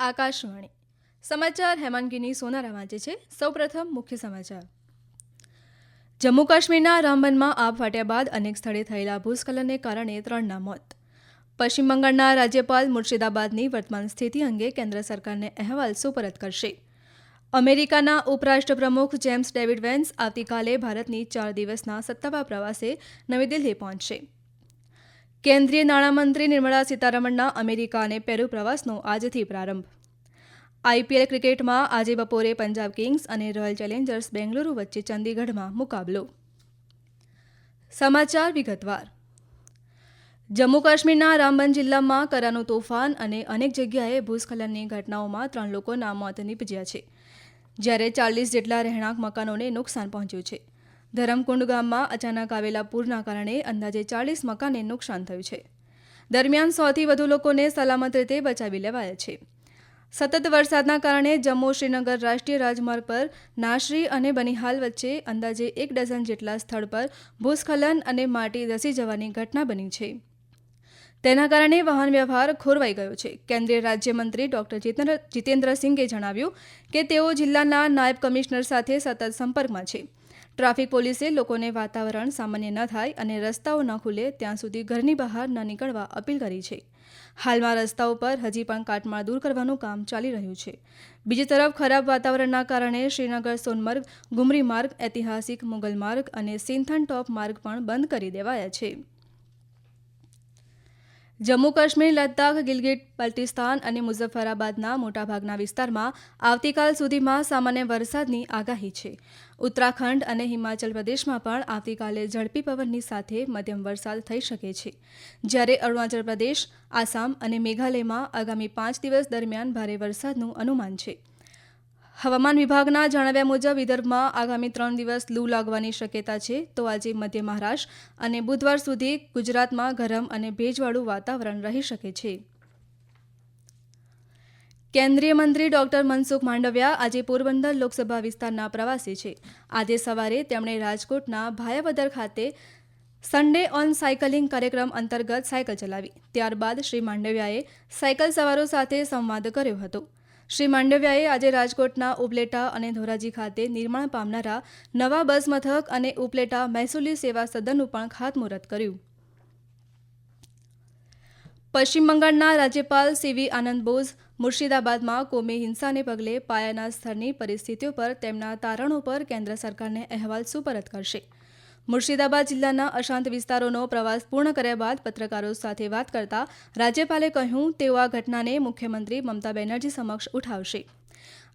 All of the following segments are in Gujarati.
આકાશવાણી. સમાચાર હેમાંગીની સોનારા વાંચે છે. સૌપ્રથમ મુખ્ય સમાચાર. જમ્મુ કાશ્મીરના રામબનમાં આગ ફાટ્યા બાદ અનેક સ્થળે થયેલા ભૂસ્ખલનને કારણે ત્રણના મોત. પશ્ચિમ બંગાળના રાજ્યપાલ મુર્શિદાબાદની વર્તમાન સ્થિતિ અંગે કેન્દ્ર સરકારને અહેવાલ સુપરત કરશે. અમેરિકાના ઉપરાષ્ટ્રપ્રમુખ જેમ્સ ડેવિડ વેન્સ આવતીકાલે ભારતની ચાર દિવસના સત્તાવાર પ્રવાસે નવી દિલ્હી પહોંચશે. કેન્દ્રીય નાણામંત્રી નિર્મલા સીતારમણના અમેરિકા અને પેરુ પ્રવાસનો આજથી પ્રારંભ. આઈપીએલ ક્રિકેટમાં આજે બપોરે પંજાબ કિંગ્સ અને રોયલ ચેલેન્જર્સ બેંગલુરુ વચ્ચે ચંદીગઢમાં મુકાબલો. સમાચાર વિગતવાર. જમ્મુ કાશ્મીરના રામબન જિલ્લામાં કરાનું તોફાન અને અનેક જગ્યાએ ભૂસ્ખલનની ઘટનાઓમાં ત્રણ લોકોના મોત નીપજ્યા છે. જ્યારે ચાલીસ જેટલા રહેણાંક મકાનોને નુકસાન પહોંચ્યું છે. ધરમકુંડ ગામમાં અચાનક આવેલા પૂરના કારણે અંદાજે ચાલીસ મકાનને નુકસાન થયું છે. દરમિયાન સોથી વધુ લોકોને સલામત રીતે બચાવી લેવાયા છે. સતત વરસાદના કારણે જમ્મુ શ્રીનગર રાષ્ટ્રીય રાજમાર્ગ પર નાશરી અને બનિહાલ વચ્ચે અંદાજે એક ડઝન જેટલા સ્થળ પર ભૂસ્ખલન અને માટી ધસી જવાની ઘટના બની છે. તેના કારણે વાહન વ્યવહાર ખોરવાઈ ગયો છે. કેન્દ્રીય રાજ્યમંત્રી ડોક્ટર જીતેન્દ્ર જીતેન્દ્રસિંઘે જણાવ્યું કે તેઓ જિલ્લાના નાયબ કમિશનર સાથે સતત સંપર્કમાં છે. ટ્રાફિક પોલીસે લોકોને વાતાવરણ સામાન્ય ન થાય અને રસ્તાઓ ન ખુલે, ત્યાં સુધી ઘરની બહાર ન નીકળવા અપીલ કરી છે. હાલમાં રસ્તાઓ પર હજી પણ કાટમાળ દૂર કરવાનું કામ ચાલી રહ્યું છે. બીજી તરફ, ખરાબ વાતાવરણના કારણે શ્રીનગર, સોનમર્ગ ગુમરી માર્ગ ઐતિહાસિક મુગલ માર્ગ અને સિંથન ટોપ માર્ગ પણ બંધ કરી દેવાયા છે. જમ્મુ કાશ્મીર લદ્દાખ, ગિલગિટ, બલ્ટિસ્તાન અને મુઝફ્ફરાબાદના મોટાભાગના વિસ્તારમાં આવતીકાલ સુધીમાં સામાન્ય વરસાદની આગાહી છે. ઉત્તરાખંડ અને હિમાચલ પ્રદેશમાં પણ આવતીકાલે ઝડપી પવનની સાથે મધ્યમ વરસાદ થઈ શકે છે. જ્યારે અરુણાચલ પ્રદેશ, આસામ અને મેઘાલયમાં આગામી પાંચ દિવસ દરમિયાન ભારે વરસાદનું અનુમાન છે. હવામાન વિભાગના જણાવ્યા મુજબ વિદર્ભમાં આગામી ત્રણ દિવસ લૂ લાગવાની શક્યતા છે. તો આજે મધ્ય મહારાષ્ટ્ર અને બુધવાર સુધી ગુજરાતમાં ગરમ અને ભેજવાળું વાતાવરણ રહી શકે છે. કેન્દ્રીય મંત્રી ડોક્ટર મનસુખ માંડવિયા આજે પોરબંદર લોકસભા વિસ્તારના પ્રવાસી છે. આજે સવારે તેમણે રાજકોટના ભાયાવદર ખાતે સન્ડે ઓન સાયકલિંગ કાર્યક્રમ અંતર્ગત સાયકલ ચલાવી. ત્યારબાદ શ્રી માંડવિયાએ સાયકલ સવારો સાથે સંવાદ કર્યો હતો. શ્રી માંડવિયાએ આજે રાજકોટના ઉપલેટા અને ધોરાજી ખાતે નિર્માણ પામનારા નવા બસ મથક અને ઉપલેટા મહેસૂલી સેવા સદનનું પણ ખાતમુહૂર્ત કર્યું. પશ્ચિમ બંગાળના રાજ્યપાલ સીવી આનંદ બોઝ મુર્શિદાબાદમાં કોમી હિંસાને પગલે પાયાના સ્તરની પરિસ્થિતિઓ પર તેમના તારણો પર કેન્દ્ર સરકારને અહેવાલ સુપરત કરશે. મુર્શિદાબાદ જિલ્લાના અશાંત વિસ્તારોનો પ્રવાસ પૂર્ણ કર્યા બાદ પત્રકારો સાથે વાત કરતા રાજ્યપાલે કહ્યું, તેઓ આ ઘટનાને મુખ્યમંત્રી મમતા બેનર્જી સમક્ષ ઉઠાવશે.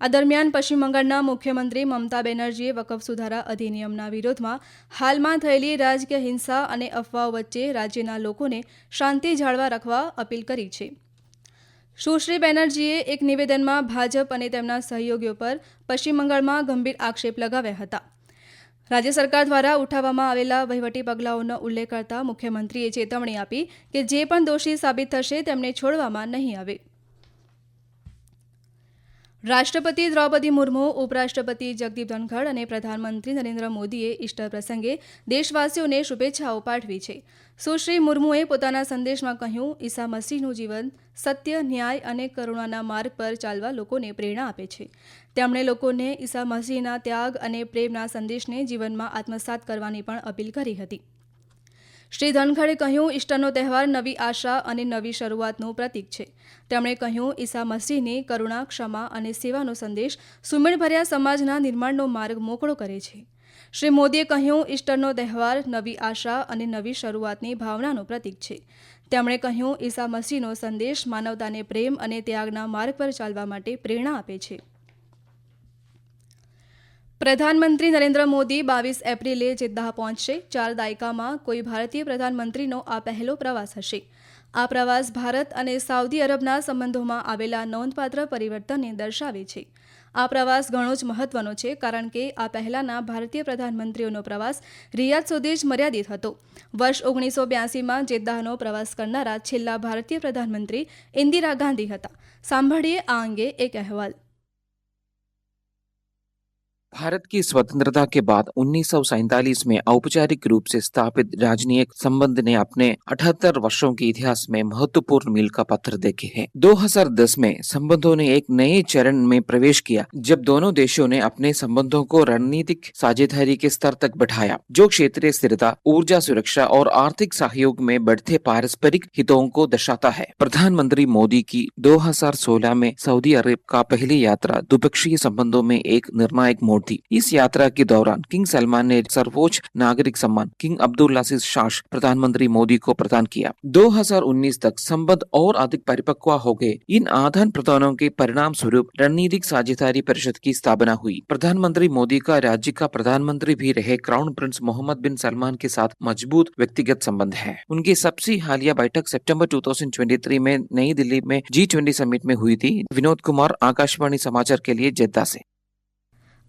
આ દરમિયાન પશ્ચિમ બંગાળના મુખ્યમંત્રી મમતા બેનર્જીએ વકફ સુધારા અધિનિયમના વિરોધમાં હાલમાં થયેલી રાજકીય હિંસા અને અફવાઓ વચ્ચે રાજ્યના લોકોને શાંતિ જાળવા રાખવા અપીલ કરી છે. સુશ્રી બેનર્જીએ એક નિવેદનમાં ભાજપ અને તેમના સહયોગીઓ પર પશ્ચિમ બંગાળમાં ગંભીર આક્ષેપ લગાવ્યા હતા. રાજ્ય સરકાર દ્વારા ઉઠાવવામાં આવેલા વહીવટી પગલાઓનો ઉલ્લેખ કરતા મુખ્યમંત્રીએ ચેતવણી આપી કે જે પણ દોષી સાબિત થશે તેમને છોડવામાં નહીં આવે. રાષ્ટ્રપતિ દ્રૌપદી મુર્મુ, ઉપરાષ્ટ્રપતિ જગદીપ ધનખડ અને પ્રધાનમંત્રી નરેન્દ્ર મોદીએ ઈસ્ટર પ્રસંગે દેશવાસીઓને શુભેચ્છાઓ પાઠવી છે. સુશ્રી મુર્મુએ પોતાના સંદેશમાં કહ્યું, ઈસા મસીહનું જીવન સત્ય, ન્યાય અને કરુણાના માર્ગ પર ચાલવા લોકોને પ્રેરણા આપે છે. તેમણે લોકોને ઈસા મસીહના ત્યાગ અને પ્રેમના સંદેશને જીવનમાં આત્મસાત કરવાની પણ અપીલ કરી હતી. શ્રી ધનખડે કહ્યું, ઈસ્ટરનો તહેવાર નવી આશા અને નવી શરૂઆતનું પ્રતીક છે. તેમણે કહ્યું, ઈસા મસીહની કરુણા, ક્ષમા અને સેવાનો સંદેશ સુમેળભર્યા સમાજના નિર્માણનો માર્ગ મોકળો કરે છે. શ્રી મોદીએ કહ્યું, ઈસ્ટરનો તહેવાર નવી આશા અને નવી શરૂઆતની ભાવનાનું પ્રતીક છે. તેમણે કહ્યું, ઈસા મસીહનો સંદેશ માનવતાને પ્રેમ અને ત્યાગના માર્ગ પર ચાલવા માટે પ્રેરણા આપે છે. પ્રધાનમંત્રી નરેન્દ્ર મોદી બાવીસ એપ્રિલે જિદ્દાહ પહોંચશે. ચાર દાયકામાં કોઈ ભારતીય પ્રધાનમંત્રીનો આ પહેલો પ્રવાસ હશે. આ પ્રવાસ ભારત અને સાઉદી અરબના સંબંધોમાં આવેલા નોંધપાત્ર પરિવર્તનને દર્શાવે છે. આ પ્રવાસ ઘણો જ મહત્વનો છે, કારણ કે આ પહેલાના ભારતીય પ્રધાનમંત્રીઓનો પ્રવાસ રિયાદ સુધી જ મર્યાદિત હતો. વર્ષ ઓગણીસો બ્યાસીમાં જેદ્દાહનો પ્રવાસ કરનારા છેલ્લા ભારતીય પ્રધાનમંત્રી ઇન્દિરા ગાંધી હતા. સાંભળીએ આ અંગે એક અહેવાલ. भारत की स्वतंत्रता के बाद उन्नीस में औपचारिक रूप से स्थापित राजनयिक संबंध ने अपने 78 वर्षों के इतिहास में महत्वपूर्ण मील का पत्थर देखे हैं। 2010 में संबंधों ने एक नए चरण में प्रवेश किया, जब दोनों देशों ने अपने संबंधों को रणनीतिक साझेदारी के स्तर तक बढ़ाया, जो क्षेत्रीय स्थिरता, ऊर्जा सुरक्षा और आर्थिक सहयोग में बढ़ते पारस्परिक हितों को दर्शाता है। प्रधानमंत्री मोदी की 2016 में सऊदी अरब का पहली यात्रा द्विपक्षीय संबंधों में एक निर्णायक मोड़ थी इस यात्रा के दौरान किंग सलमान ने सर्वोच्च नागरिक सम्मान, किंग अब्दुल अज़ीज़ शाह प्रधानमंत्री मोदी को प्रदान किया। 2019 तक संबंध और अधिक परिपक्व हो गए। इन आदान प्रदानों के परिणाम स्वरूप रणनीतिक साझेदारी परिषद की स्थापना हुई। प्रधानमंत्री मोदी का राज्य का प्रधानमंत्री भी रहे crown prince Mohammed bin Salman के साथ मज़बूत व्यक्तिगत संबंध है। उनकी सबसे हालिया बैठक सितंबर 2023 में नई दिल्ली में जी ट्वेंटी समिट में हुई थी। विनोद कुमार, आकाशवाणी समाचार के लिए जेद्दा से।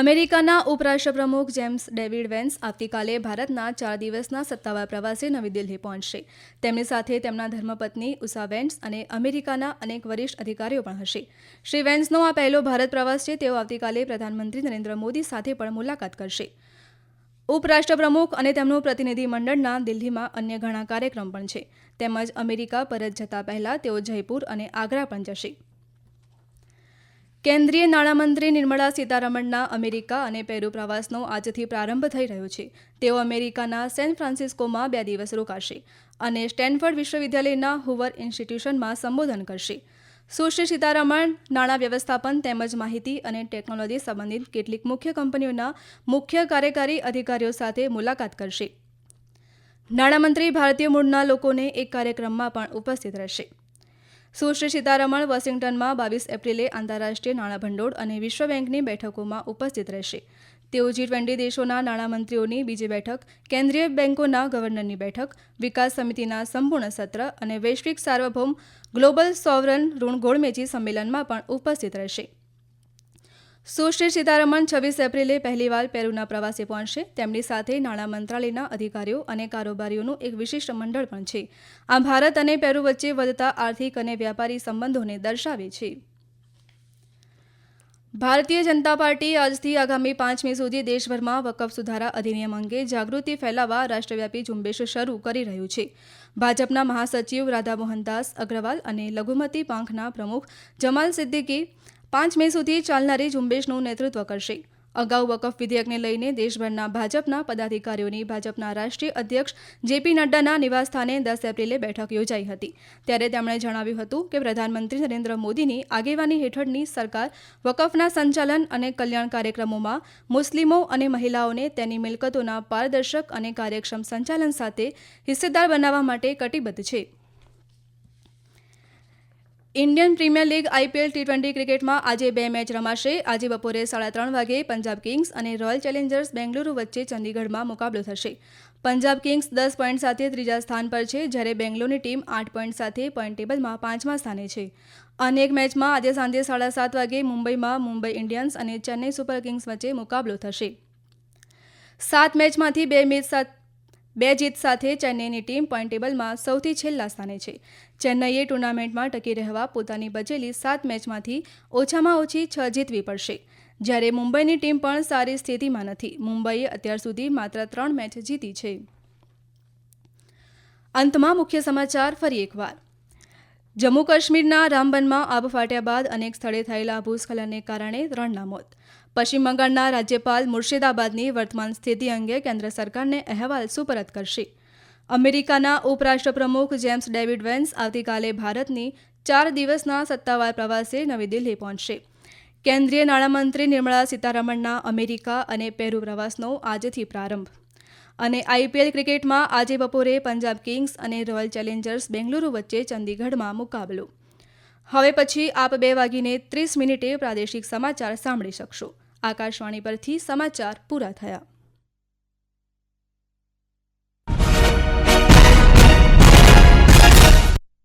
અમેરિકાના ઉપરાષ્ટ્રપ્રમુખ જેમ્સ ડેવિડ વેન્સ આવતીકાલે ભારતના ચાર દિવસના સત્તાવાર પ્રવાસે નવી દિલ્હી પહોંચશે. તેમની સાથે તેમના ધર્મપત્ની ઉષા વેન્સ અને અમેરિકાના અનેક વરિષ્ઠ અધિકારીઓ પણ હશે. શ્રી વેન્સનો આ પહેલો ભારત પ્રવાસ છે, તેઓ આવતીકાલે પ્રધાનમંત્રી નરેન્દ્ર મોદી સાથે પણ મુલાકાત કરશે. ઉપરાષ્ટ્રપ્રમુખ અને તેમનું પ્રતિનિધિ મંડળના દિલ્હીમાં અન્ય ઘણા કાર્યક્રમ પણ છે. તેમજ અમેરિકા પરત જતા પહેલા તેઓ જયપુર અને આગ્રા પણ જશે. કેન્દ્રીય નાણામંત્રી નિર્મળા સીતારમણના અમેરિકા અને પેરુ પ્રવાસનો આજથી પ્રારંભ થઈ રહ્યો છે. તેઓ અમેરિકાના સેન ફ્રાન્સિસ્કોમાં બે દિવસ રોકાશે અને સ્ટેનફર્ડ વિશ્વવિદ્યાલયના હુવર ઇન્સ્ટિટ્યુશનમાં સંબોધન કરશે. સુશ્રી સીતારમણ, નાણાં વ્યવસ્થાપન તેમજ માહિતી અને ટેકનોલોજી સંબંધિત કેટલીક મુખ્ય કંપનીઓના મુખ્ય કાર્યકારી અધિકારીઓ સાથે મુલાકાત કરશે. નાણામંત્રી ભારતીય મૂળના લોકોને એક કાર્યક્રમમાં પણ ઉપસ્થિત રહેશે. સુશ્રી સીતારમણ વોશિંગ્ટનમાં બાવીસ એપ્રિલે આંતરરાષ્ટ્રીય નાણાં ભંડોળ અને વિશ્વ બેંકની બેઠકોમાં ઉપસ્થિત રહેશે. તેઓ જી ટ્વેન્ટી દેશોના નાણામંત્રીઓની બીજી બેઠક, કેન્દ્રીય બેન્કોના ગવર્નરની બેઠક, વિકાસ સમિતિના સંપૂર્ણ સત્ર અને વૈશ્વિક સાર્વભૌમ ગ્લોબલ સોવરન ઋણ ગોળમેચી સંમેલનમાં પણ ઉપસ્થિત રહેશે. સુશ્રી સીતારમણ છવ્વીસ એપ્રિલે પહેલીવાર પેરુના પ્રવાસે પહોંચશે. તેમની સાથે નાણાં મંત્રાલયના અધિકારીઓ અને કારોબારીઓનું એક વિશિષ્ટ મંડળ પણ છે. આ ભારત અને પેરુ વચ્ચે વધતા આર્થિક અને વ્યાપારી સંબંધોને દર્શાવે છે. ભારતીય જનતા પાર્ટી આજથી આગામી પાંચમી સુધી દેશભરમાં વકફ સુધારા અધિનિયમ અંગે જાગૃતિ ફેલાવવા રાષ્ટ્રવ્યાપી ઝુંબેશ શરૂ કરી રહ્યું છે. ભાજપના મહાસચિવ રાધામોહન દાસ અગ્રવાલ અને લઘુમતી પાંખના પ્રમુખ જમાલ સિદ્દીકી પાંચ મે સુધી ચાલનારી ઝુંબેશનું નેતૃત્વ કરશે. અગાઉ વકફ વિધેયકને લઈને દેશભરના ભાજપના પદાધિકારીઓની ભાજપના રાષ્ટ્રીય અધ્યક્ષ જેપી નડ્ડાના નિવાસસ્થાને દસ એપ્રિલે બેઠક યોજાઈ હતી. ત્યારે તેમણે જણાવ્યું હતું કે પ્રધાનમંત્રી નરેન્દ્ર મોદીની આગેવાની હેઠળની સરકાર વકફના સંચાલન અને કલ્યાણ કાર્યક્રમોમાં મુસ્લિમો અને મહિલાઓને તેની મિલકતોના પારદર્શક અને કાર્યક્ષમ સંચાલન સાથે હિસ્સેદાર બનાવવા માટે કટિબદ્ધ છે. Indian Premier League IPL T twenty ક્રિકેટમાં આજે બે મેચ રમાશે. આજે બપોરે સાડા ત્રણ વાગે પંજાબ કિંગ્સ અને રોયલ ચેલેન્જર્સ બેંગલુરુ વચ્ચે ચંદીગઢમાં મુકાબલો થશે. પંજાબ કિંગ્સ દસ પોઈન્ટ સાથે ત્રીજા સ્થાન પર છે, જ્યારે બેંગ્લોરની ટીમ આઠ પોઈન્ટ સાથે પોઈન્ટ ટેબલમાં પાંચમા સ્થાને છે. અને એક મેચમાં આજે સાંજે સાડા સાત વાગે મુંબઈમાં મુંબઈ ઇન્ડિયન્સ અને ચેન્નઈ સુપર કિંગ્સ વચ્ચે મુકાબલો થશે. સાત મેચમાંથી બે મેચ સાથે બે જીત સાથે ચેન્નઈની ટીમ પોઈન્ટ ટેબલમાં સૌથી છેલ્લા સ્થાને છે. ચેન્નઈએ ટુર્નામેન્ટમાં ટકી રહેવા પોતાની બચેલી સાત મેચમાંથી ઓછામાં ઓછી છ જીતવી પડશે. જ્યારે મુંબઈની ટીમ પણ સારી સ્થિતિમાં નથી. મુંબઈએ અત્યાર સુધી માત્ર ત્રણ મેચ જીતી છે. અંતમાં મુખ્ય સમાચાર ફરી એકવાર. જમ્મુ કાશ્મીરના રામબનમાં આબ ફાટ્યા બાદ અનેક સ્થળે થયેલા ભૂસ્ખલનને કારણે ત્રણના મોત. પશ્ચિમ બંગાળના રાજ્યપાલ મુર્શિદાબાદની વર્તમાન સ્થિતિ અંગે કેન્દ્ર સરકારને અહેવાલ સુપરત કરશે. અમેરિકાના ઉપરાષ્ટ્રપ્રમુખ જેમ્સ ડેવિડ વેન્સ આવતીકાલે ભારતની ચાર દિવસના સત્તાવાર પ્રવાસે નવી દિલ્હી પહોંચશે. કેન્દ્રીય નાણામંત્રી નિર્મળા સીતારમણના અમેરિકા અને પેરુ પ્રવાસનો આજથી પ્રારંભ. અને આઈપીએલ ક્રિકેટમાં આજે બપોરે પંજાબ કિંગ્સ અને રોયલ ચેલેન્જર્સ બેંગલુરુ વચ્ચે ચંદીગઢમાં મુકાબલો. હવે પછી આપ બે વાગીને ત્રીસ મિનિટે પ્રાદેશિક સમાચાર સાંભળી શકશો. આકાશવાણી પરથી સમાચાર પૂરા થયા.